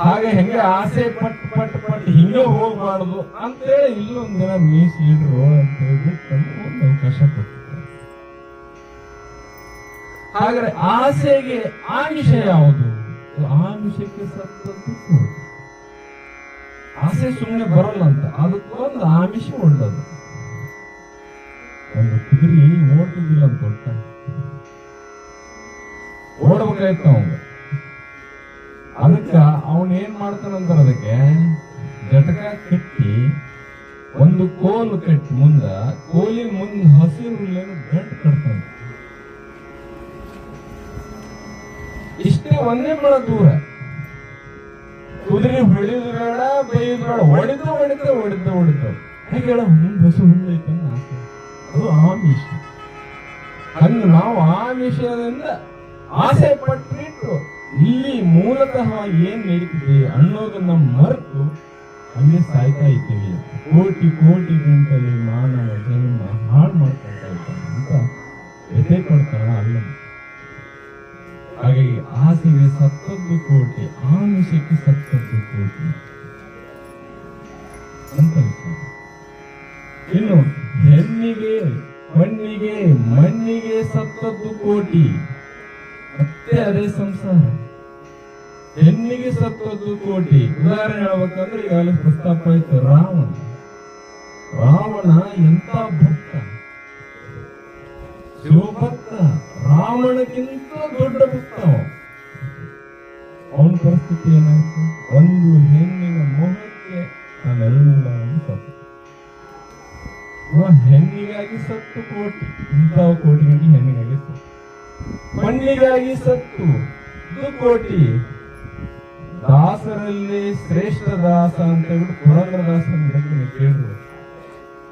ಹಾಗೆ ಹೆಂಗೆ ಆಸೆ ಪಟ್ ಪಟ್ ಪಟ್ ಹಿಂಗೆ ಹೋಗ್ಬಾರ್ದು ಅಂತೇಳಿ ಇಲ್ಲೊಂದ್ ದಿನ ಮೀಸಲಿಡ್ರು ಅಂತ ಹೇಳ್ಬಿಟ್ಟು ಒಂದು ಅವಕಾಶ ಕೊಟ್ಟಿದ್ದಾರೆ. ಹಾಗಾದ್ರೆ ಆಸೆಗೆ ಆಮಿಷ ಯಾವುದು? ಆಮಿಷಕ್ಕೆ ಸತ್ತದ್ದು ಆಸೆ ಸುಮ್ಮನೆ ಬರಲ್ಲ ಅಂತ. ಅದಕ್ಕೊಂದು ಆಮಿಷ ಒಳ್ಳದು. ಒಂದು ಕುದುರೆ ಓಡ್ತಿದ್ದಿಲ್ಲ ಅಂತ ಕೊಟ್ಟ ಓಡ್ಬೇಕಾಯ್ತು ಅದಕ್ಕ ಏನ್ ಅದಕ್ಕೆ. ಜಟಕ ಕಟ್ಟಿ ಒಂದು ಕೋಲು ಕಟ್ಟಿ ಮುಂದ, ಕೋಲಿನ ಮುಂದ ಹಸಿರು ಹುಲ್ಲೇನು ಗಂಟು ಕಟ್ತಾನೆ. ಇಷ್ಟೇ ಒಂದೇ ಮಳ ದೂರ. ಕುದುರೆ ಹೊಡಿದು ಬೇಡ ಬೈದು ಬೇಡ ಹೊಡಿದ ಹೊಡೆದ ಹೊಡೆದ ಹೊಡೆದ ಹೇಗೆ ಮುಂದೆ ಹಸು ಹುಲ್ಲು ಐತೆ ಅದು ಆಮಿಷ. ಹಂಗ ನಾವು ಆಮಿಷದಿಂದ ಆಸೆ ಪಟ್ಬಿಟ್ಟು ಇಲ್ಲಿ ಮೂಲತಃ ಏನ್ ನಡೀತಿದೆ ಅನ್ನೋದನ್ನ ಮರೆತು ಅಲ್ಲಿ ಸಾಯ್ತಾ ಇದ್ದೇವೆ. ಕೋಟಿ ಕೋಟಿ ಗಂಟಲೆ ಮಾನವ ಜನ್ಮ ಹಾಳು ಮಾಡ್ಕೊಳ್ತಾ ಇದ್ದಾನೆ ಅಂತ ಎದೆ ಕೊಡ್ತಾಳ ಅಲ್ಲ ಹಾಗಾಗಿ ಆಸೆಗೆ ಸತ್ತದ್ದು ಕೋಟಿ, ಆಮಿಷಕ್ಕೆ ಸತ್ತದ್ದು ಕೋಟಿ ಅಂತ. ಇನ್ನು ಹೆಣ್ಣಿಗೆ ಮಣ್ಣಿಗೆ ಮಣ್ಣಿಗೆ ಸತ್ತದ್ದು ಕೋಟಿ. ಮತ್ತೆ ಅದೇ ಸಂಸಾರ. ಹೆಣ್ಣಿಗೆ ಸತ್ತದ್ದು ಕೋಟಿ. ಉದಾಹರಣೆ ಹೇಳ್ಬೇಕಂದ್ರೆ ಈಗಾಗಲೇ ಪ್ರಸ್ತಾಪ ಆಯ್ತು ರಾವಣ. ರಾವಣ ಎಂತ ಭಕ್ತ? ಶಿವಭಕ್ತ. ರಾವಣಕ್ಕಿಂತ ದೊಡ್ಡ ಭಕ್ತ ಅವನ. ಪರಿಸ್ಥಿತಿ ಏನಾಯ್ತು? ಒಂದು ಹೆಣ್ಣಿನ ಮೋಹಕ್ಕೆ ನಾನೆಲ್ಲವನ್ನು ಸತ್ತು. ಹೆಣ್ಣಿಗಾಗಿ ಸತ್ತು ಕೋಟಿ. ಇಂಥ ಕೋಟಿಗಾಗಿ ಹೆಣ್ಣಿಗಾಗಿ ಸತ್ತು. ಮಣ್ಣಿಗಾಗಿ ಸತ್ತು ಕೋಟಿ ದಾಸರಲ್ಲಿ ಶ್ರೇಷ್ಠ ದಾಸ ಅಂತ ಹೇಳಿ ಪುರಂದ್ರ ದಾಸನ ಕೇಳಿದ್ರು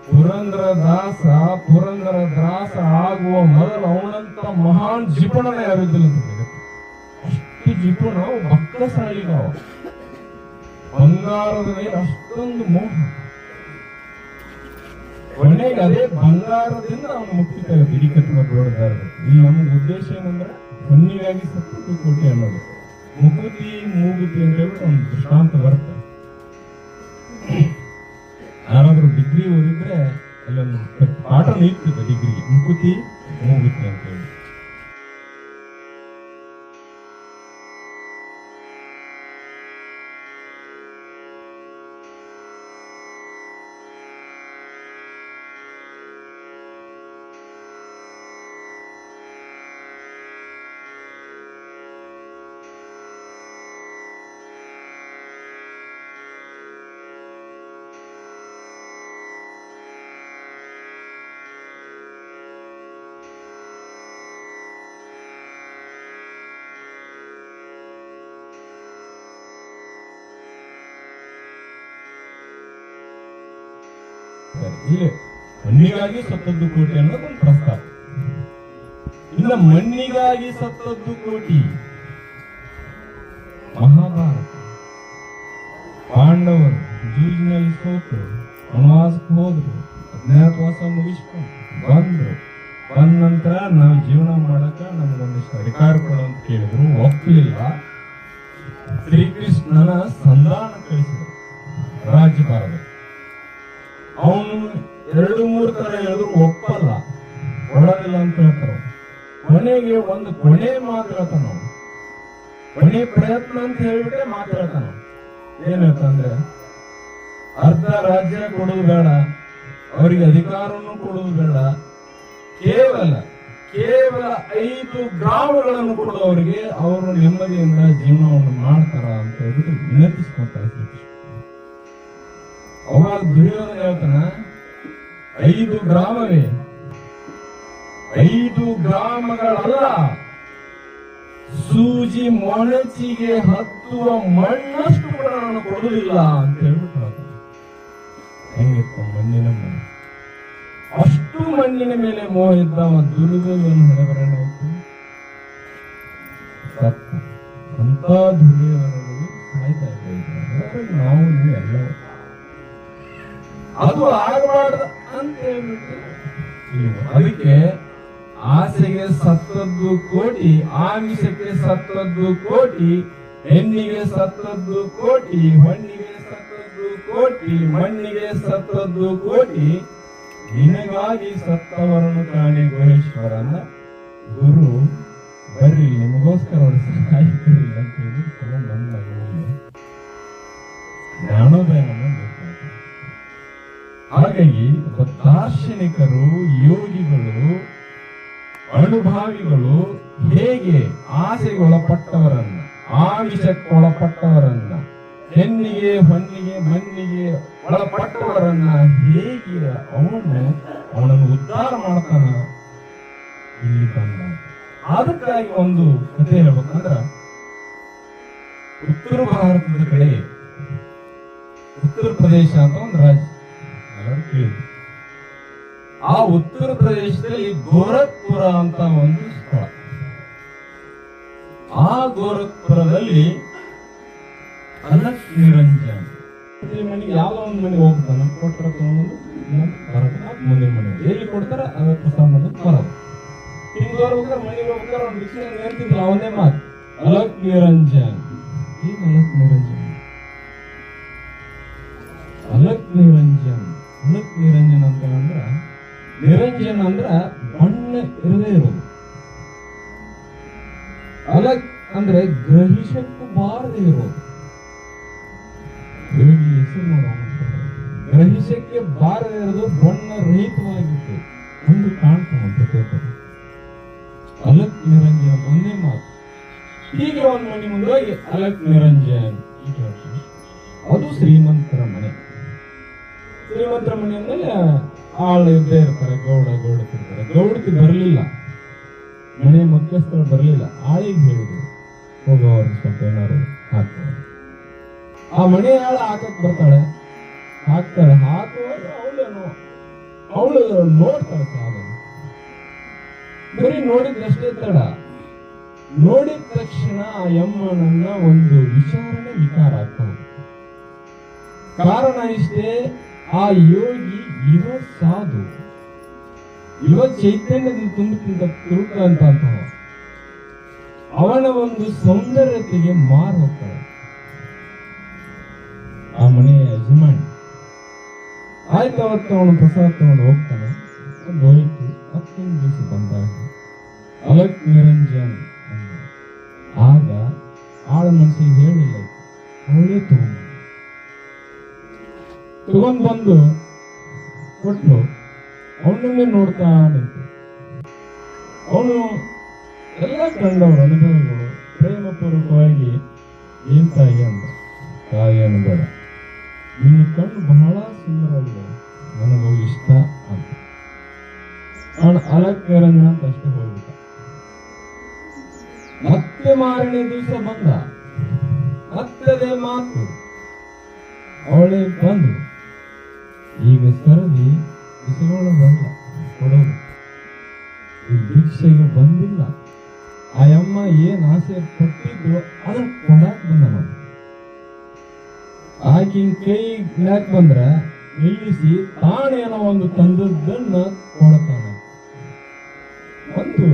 ಪುರಂದ್ರ ದಾಸ, ಪುರಂದರ ದಾಸ ಆಗುವ ಮೊದಲು ಅವನಂತ ಮಹಾನ್ ಜಿಪುಣನ ಯಾರಿದ್ದಿಲ್ಲ. ಅಷ್ಟು ಜಿಪುಣ ಭಕ್ತ ಸಾಲಿಗ ಬಂಗಾರದ ಮೇಲೆ ಅಷ್ಟೊಂದು ಮೋಹ. ಕೊನೆಗೆ ಬಂಗಾರದಿಂದ ಅವನು ಮುಕ್ತಿ ತೆಗೆದು ಇಡೀ ಕತ್ತಿನ ನಮ್ಗೆ ಉದ್ದೇಶ ಏನಂದ್ರೆ ಹೊನ್ನಿಗಾಗಿ ಸತ್ತು ಕೋಟಿ ಅನ್ನೋದು. ಮುಕುತಿ ಮೂಗುತಿ ಅಂತ ಹೇಳ್ಬಿಟ್ಟು ಒಂದು ದೃಷ್ಟಾಂತ ಬರುತ್ತೆ. ಯಾರಾದ್ರೂ ಡಿಗ್ರಿ ಓದಿದ್ರೆ ಅಲ್ಲೊಂದು ಪಾಠ ಇರ್ತದೆ ಡಿಗ್ರಿ ಮುಕುತಿ, ಮೂಗುತಿ ಅಂತ ಹೇಳಿ. ಇಲ್ಲಿ ಮಣ್ಣಿಗಾಗಿ ಸತ್ತದ್ದು ಕೋಟಿ ಅನ್ನೋದು ಒಂದು ಪ್ರಸ್ತಾಪ ಇನ್ನ ಮಣ್ಣಿಗಾಗಿ ಸತ್ತದ್ದು ಕೋಟಿ. ಮಹಾಭಾರತ. ಪಾಂಡವರು ಜೂಜಿನಲ್ಲಿ ಸೋತರು, ವನವಾಸಕ್ಕೆ ಹೋದ್ರು ಅಜ್ಞಾತವಾಸ ಮುಗಿಸ್ಕೊಂಡು ಬಂದ್ರು. ಬಂದ ನಂತರ ನಾವು ಜೀವನ ಮಾಡಕ ನಮ್ಗೊಂದಿಷ್ಟು ಅಧಿಕಾರ ಕೊಡು ಅಂತ ಕೇಳಿದ್ರು. ಒಪ್ಪಲಿಲ್ಲ ಶ್ರೀಕೃಷ್ಣನ ಸಂಧಾನ ಕಳಿಸಿದ್ರು. ರಾಜ್ಯಭಾರದ ಅವನು ಎರಡು ಮೂರು ತರ ಹೇಳಿದ್ರು ಒಪ್ಪಲ್ಲ. ಕೊಡೋದಿಲ್ಲ ಅಂತ ಹೇಳ್ತಾರ ಕೊನೆಗೆ ಒಂದು ಕೊನೆ ಮಾತು ಹೇಳ್ತಾನ ಕೊನೆ ಪ್ರಯತ್ನ ಅಂತ ಹೇಳ್ಬಿಟ್ಟೆ ಮಾತು ಹೇಳ್ತಾನ ಏನ್ ಹೇಳ್ತಂದ್ರೆ ಅರ್ಧ ರಾಜ್ಯ ಕೊಡುವುದು ಬೇಡ, ಅವರಿಗೆ ಅಧಿಕಾರವನ್ನು ಕೊಡೋದು ಬೇಡ. ಕೇವಲ ಕೇವಲ ಐದು ಗ್ರಾಮಗಳನ್ನು ಕೊಡುವವರಿಗೆ ಅವರು ನೆಮ್ಮದಿಯಿಂದ ಜೀವನವನ್ನು ಮಾಡ್ತಾರ ಅಂತ ಹೇಳ್ಬಿಟ್ಟು ವಿನಂತಿಸ್ಕೊಳ್ತಾರೆ ಅವಾಗ ದುರ್ಯೋಧನ ಹೇಳ್ತಾನ, ಐದು ಗ್ರಾಮವೇ, ಐದು ಗ್ರಾಮಗಳಲ್ಲ. ಸೂಜಿ ಮೊಣಚಿಗೆ ಹತ್ತುವ ಮಣ್ಣಷ್ಟು ಕೂಡ ನಾನು ಕೊಡುವುದಿಲ್ಲ ಅಂತ ಹೇಳ್ಬಿಟ್ಟು ಹೆಂಗಿತ್ತ ಮಣ್ಣಿನ ಮೇಲೆ ಅಷ್ಟು ಮಣ್ಣಿನ ಮೇಲೆ ಮೋಹ ಇದ್ದ ದುರ್ಗವನ್ನು ಸತ್ತ ಅಂತ ದುರ್ಯೋಧನಗಳು ಸಾಯ್ತಾ ಇದ್ದಾರೆ. ನೀವು ಎಲ್ಲ ಅದಕ್ಕೆ ಆಸೆಗೆ ಸತ್ತದ್ದು ಕೋಟಿ, ಆಮಿಷಕ್ಕೆ ಸತ್ತದ್ದು ಕೋಟಿ, ಹೆಣ್ಣಿಗೆ ಸತ್ತದ್ದು ಕೋಟಿ, ಮಣ್ಣಿಗೆ ಸತ್ತದ್ದು ಕೋಟಿ, ಮಣ್ಣಿಗೆ ಸತ್ತದ್ದು ಕೋಟಿ, ನಿನಗಾಗಿ ಸತ್ತವರನ್ನು ಕಾಣಿ ಗುಹೇಶ್ವರನ ಗುರು. ಬರ್ರಿ, ನಿಮಗೋಸ್ಕರ ಸಹಾಯಕರಿ ಸಾಹಿತ್ಯವಿಲ್ಲ ಅಂತ ಹೇಳಿ ತಗೊಂಡ್ ಹಾಗಾಗಿ ಒಬ್ಬ ದಾರ್ಶನಿಕರು, ಯೋಗಿಗಳು, ಅನುಭಾವಿಗಳು ಹೇಗೆ ಆಸೆಗೊಳಪಟ್ಟವರನ್ನ ಒಳಪಟ್ಟವರನ್ನ ಆಮಿಷಕ್ಕೆ ಒಳಪಟ್ಟವರನ್ನ ಹೆಣ್ಣಿಗೆ ಹೊನ್ನಿಗೆ ಮಣ್ಣಿಗೆ ಒಳಪಟ್ಟವರನ್ನ ಹೇಗೆ ಅವನು ಅವನನ್ನು ಉದ್ಧಾರ ಮಾಡ್ತಾನ ಇಲ್ಲಿ ಬಂದ ಅದಕ್ಕಾಗಿ ಒಂದು ಕಥೆ ಹೇಳ್ಬೇಕಂದ್ರ, ಉತ್ತರ ಭಾರತದ ಕಡೆ ಉತ್ತರ ಪ್ರದೇಶ ಅಂತ ಒಂದು ರಾಜ್ಯ. ಆ ಉತ್ತರ ಪ್ರದೇಶದಲ್ಲಿ ಗೋರಖ್ಪುರ ಅಂತ ಒಂದು ಸ್ಥಳ. ಆ ಗೋರಖ್ಪುರದಲ್ಲಿ ಅನಕ್ ನಿರಂಜನ್ ಮನೆಗೆ ಯಾವ್ದೋ ಒಂದು ಮನೆಗೆ ಹೋಗ್ತಾನೆ ಕೊಟ್ಟರೆ ತಗೊಂಡು ಮುಂದಿನ ಮನೆ. ಎಲ್ಲಿ ಕೊಡ್ತಾರ? ಅದಕ್ಕೆ ಮಾಡೋದು ಬರೋದು. ಹಿಂಗೆ ಮನೆಗೆ ಅವನೇ ಮಾತು ಅಲಕ್ ನಿರಂಜನ್ ಈಗ ಅಲಕ್ ನಿರಂಜನ್ ಅಲಕ್ ನಿರಂಜನ್ ಅಲಕ್ ನಿರಂಜನ ಅಂತ ಅಂದ್ರ ನಿರಂಜನ ಅಂದ್ರ ಬಣ್ಣ ಇರದೇ ಇರೋದು. ಅಲಕ್ ಅಂದ್ರೆ ಗ್ರಹಿಸಕ್ಕೂ ಬಾರದೆ ಇರೋದು. ದೇವಿ ಹೆಸರು ನೋಡೋಣ. ಗ್ರಹಿಸಕ್ಕೆ ಬಾರದೆ ಇರೋದು ಬಣ್ಣ ರಹಿತವಾಗಿತ್ತು. ಒಂದು ಪ್ರತಿಯೊಬ್ಬರು ಅಲಕ್ ನಿರಂಜನ ಒಂದೇ ಮಾತು. ಹೀಗೆ ಒಂದು ಮನೆ ಮುಂದೆ ಹೋಗಿ ಅಲಕ್ ನಿರಂಜನ್ ಶ್ರೀಮಂತರ ಮನೆ ಅಂದ್ಮೇಲೆ ಆಳು ಇದ್ದೇ ಇರ್ತಾರೆ, ಗೌಡ ಗೌಡತಿರ್ತಾರೆ ಗೌಡತಿ ಬರಲಿಲ್ಲ. ಮನೆ ಮುಖ್ಯಸ್ಥರು ಬರಲಿಲ್ಲ. ಆಳಿಗೆ ಹೇಳಿದ್ರು ಹೋಗೋ ಸ್ವಲ್ಪ ಏನಾರು ಹಾಕ್ತಾರೆ. ಆ ಮನೆ ಆಳ ಹಾಕಕ್ ಬರ್ತಾಳೆ. ಹಾಕ್ತಾಳೆ. ಹಾಕುವಾಗ ಅವಳೇನು ಅವಳು ನೋಡ್ತಾಳೆ ಸಾಧನ ಬರೀ ನೋಡಿದ್ರಷ್ಟೇ ತಡ. ನೋಡಿದ ತಕ್ಷಣ ಆ ಯಮ್ಮನನ್ನ ಒಂದು ವಿಚಾರಣೆ ವಿಕಾರ ಆಗ್ತಾ ಕಾರಣ ಇಷ್ಟೇ ಆ ಯೋಗಿ ಯುವ ಸಾಧು. ಯುವ ಚೈತನ್ಯದಿಂದ ತುಂಬುತ್ತಿದ್ದ ತುರುಕ ಅಂತ ಅವನ ಒಂದು ಸೌಂದರ್ಯತೆಗೆ ಮಾರು ಆ ಮನೆಯ ಯಜಮಾನಿ. ಆಯ್ತು, ಅವತ್ತು ಅವನು ಪ್ರಸಾದ ತಗೊಂಡು ಹೋಗ್ತಾನೆ. ಹೋಯ್ತು, ಹತ್ತೊಂದು ದಿವಸ ಬಂದಾಗ ಅಲಕ್ ನಿರಂಜನ್ ಆಗ ಆಳ ಮನಸ್ಸಿಗೆ ಹೇಳಿಲ್ಲ, ಅವಳೇ ತಗೊಂಡು ತಗೊಂಡ್ ಬಂದು ಕೊಟ್ಟು ಅವನನ್ನೇ ನೋಡ್ತಾ ನಿಂತು. ಅವನು ಎಲ್ಲ ಕಂಡವರು ಅನುಭವಗಳು ಪ್ರೇಮಪೂರ್ವಕವಾಗಿ ಏನ್ ತಾಯಿ ಅಂದ? ತಾಯಿ ಅನುಭವ. ನಿನ್ನ ಕಣ್ಣು ಬಹಳ ಸುಂದರವಾಗಿದೆ. ನನಗೂ ಇಷ್ಟ ಅಂತ. ಅವನು ಅಲಕ್ ಅಂತ ಅಷ್ಟೇ ಹೋಗ್ಬಿಟ್ಟ ಮತ್ತೆ ಮಾರನೇ ದಿವಸ ಬಂದ. ಮತ್ತದೇ ಮಾತು. ಅವಳೇ ಬಂದು ಈಗ ಸರದಿ ಬಂದ ಕೊಡೋದು. ಈ ಭಿಕ್ಷೆಗೆ ಬಂದಿಲ್ಲ. ಆ ಅಮ್ಮ ಏನ್ ಆಸೆ ಪಟ್ಟಿದ್ರು ಅದ್ರ ಕೊಡಾಕ್ ಬಂದ ನಾವು ಆಕಿನ್ ಕೈ ಯಾಕೆ ಬಂದ್ರ ನಿಲ್ಲಿಸಿ ತಾನೇನೋ ಒಂದು ತಂದದ್ದನ್ನ ಕೊಡತಾನೆ. ಒಂದು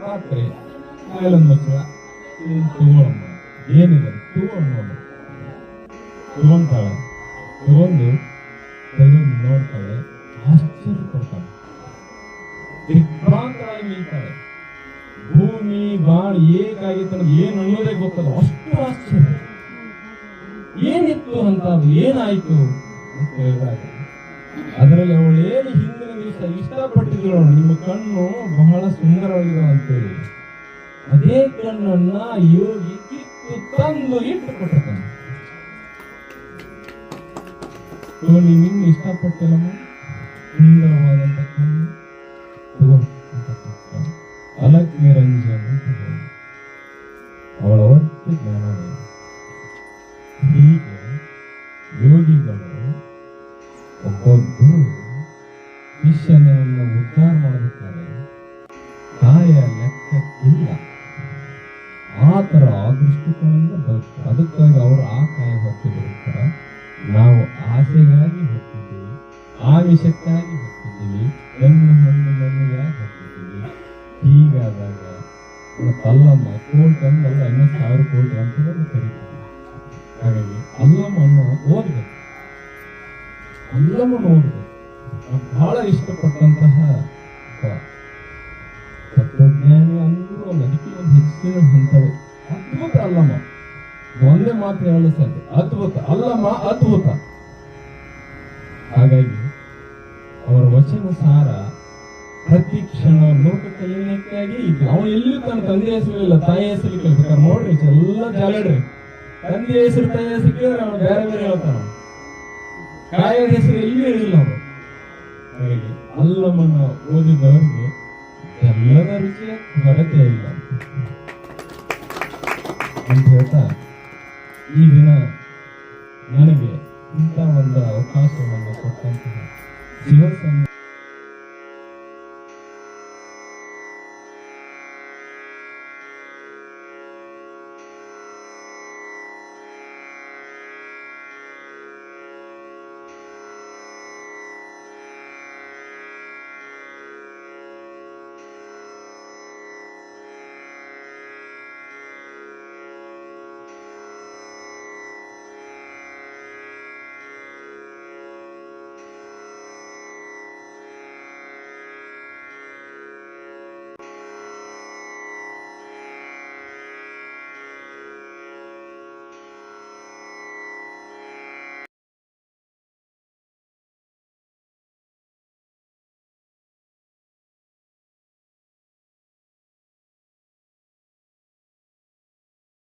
ಪಾತ್ರೆ ಇದನ್ನ ತಗೊಳಮ್ಮ ಏನಿದೆ? ತಗೊಂಡು ನೋಡ. ತಗೊಂತಾಳ ತಗೊಂಡು ತೆಗೆದು ನೋಡ್ತಾಳೆ ಆಶ್ಚರ್ಯ ಪಡ್ತಾಳೆ ದಿಗ್ಭ್ರಾಂತರಾಗಿ ನಿಲ್ತಾಳೆ ಭೂಮಿ, ಬಾಳ್ ಏಕಾಗಿತ್ತು ಏನು ಅನ್ನೋದೇ ಗೊತ್ತಲ್ಲ, ಅಷ್ಟು ಆಶ್ಚರ್ಯ. ಏನಿತ್ತು ಅಂತ ಏನಾಯ್ತು ಅಂತ ಹೇಳಿದಾಗ ಅದರಲ್ಲಿ ಅವಳು ಏನು ಹಿಂದಿನ ದಿವಸ ಇಷ್ಟಪಟ್ಟಿದ್ರು ನಿಮ್ಮ ಕಣ್ಣು ಬಹಳ ಸುಂದರವಾಗಿದೆ ಅಂತೇಳಿ ಅದೇ ಕಣ್ಣನ್ನ ಯೋಗಿ ಕಿತ್ತು ತಂದು ಇಟ್ಟು ಕೊಟ್ಟಿರ್ತಾನೆ ಸೊ ನೀನು ಹಿಂಗೆ ಇಷ್ಟಪಟ್ಟಿಲ್ಲಮ್ಮ ಸುಂದರವಾದಂಥ ಕಣ್ಣು ತಗೋ. ಅಲಕ್ ನಿರಂಜನ ಅವಳ ಒತ್ತು ಜ್ಞಾನವೇ ಹೀಗೆ ಯೋಗಿಗಳು ಒಬ್ಬ ಗುರು ಶಿಷ್ಯನನ್ನು ಅಲ್ಲಮ್ಮ ಕೋಟಿ ಅಂದಲ್ಲ ಇನ್ನೂ ಸಾವಿರ ಕೋಟಿ ಅಂತ ಕರೀತಾರೆ ಹಾಗಾಗಿ ಅಲ್ಲಮ್ಮ ಅನ್ನೋ ಅಲ್ಲಮನ್ನು ಅಲ್ಲಮ್ಮ ನಾನು ಬಹಳ ಇಷ್ಟಪಟ್ಟಂತಹ ತತ್ವಜ್ಞಾನಿ ಅಂದ್ರೂ ಅದಕ್ಕೆ ಒಂದು ಹೆಚ್ಚಿನ ಹಂತವೇ ಅದ್ಭುತ ಅಲ್ಲಮ್ಮ. ಒಂದೇ ಮಾತು ಹೇಳಲು ಸಾಧ್ಯ. ಅದ್ಭುತ. ಅಲ್ಲಮ್ಮ, ಅದ್ಭುತ. ಹಾಗಾಗಿ ಅವರ ವಚನ ಸಾರ ಪ್ರತಿ ಕ್ಷಣ ಲೋಕ ಕಲ್ಯಾಣಕ್ಕಾಗಿ ಇದ್ದು. ಅವ ಎಲ್ಲೂ ತನ್ನ ತಂದೆ ಹೆಸರು ಇಲ್ಲ ತಾಯಿ ಹೆಸರು ಕೇಳ್ಬೇಕಾರೆ ನೋಡ್ರಿ ಎಲ್ಲ ಜಾಲಡ್ರಿ. ತಂದೆ ಹೆಸರು ತಾಯಿ ಹೆಸರು ಕೇಳಿದ್ರೆ ಅವನು ಬೇರೆ ಬೇರೆ ಹೇಳ್ತಾನ ತಾಯಿಯ ಹೆಸರು ಎಲ್ಲೂ ಇಲ್ಲ ಅವರು ಹಾಗಾಗಿ ಅಲ್ಲಮ್ಮನ ಓದಿದವರಿಗೆ ಎಲ್ಲದ ರುಚಿಯ ಕೊರತೆ ಇಲ್ಲ. ಅಂತ ಹೇಳ್ತಾ, ಈ ದಿನ ನನಗೆ ಇಂಥ ಒಂದು ಅವಕಾಶವನ್ನು ಕೊಟ್ಟಂತಹ ಶಿವಸಂಗ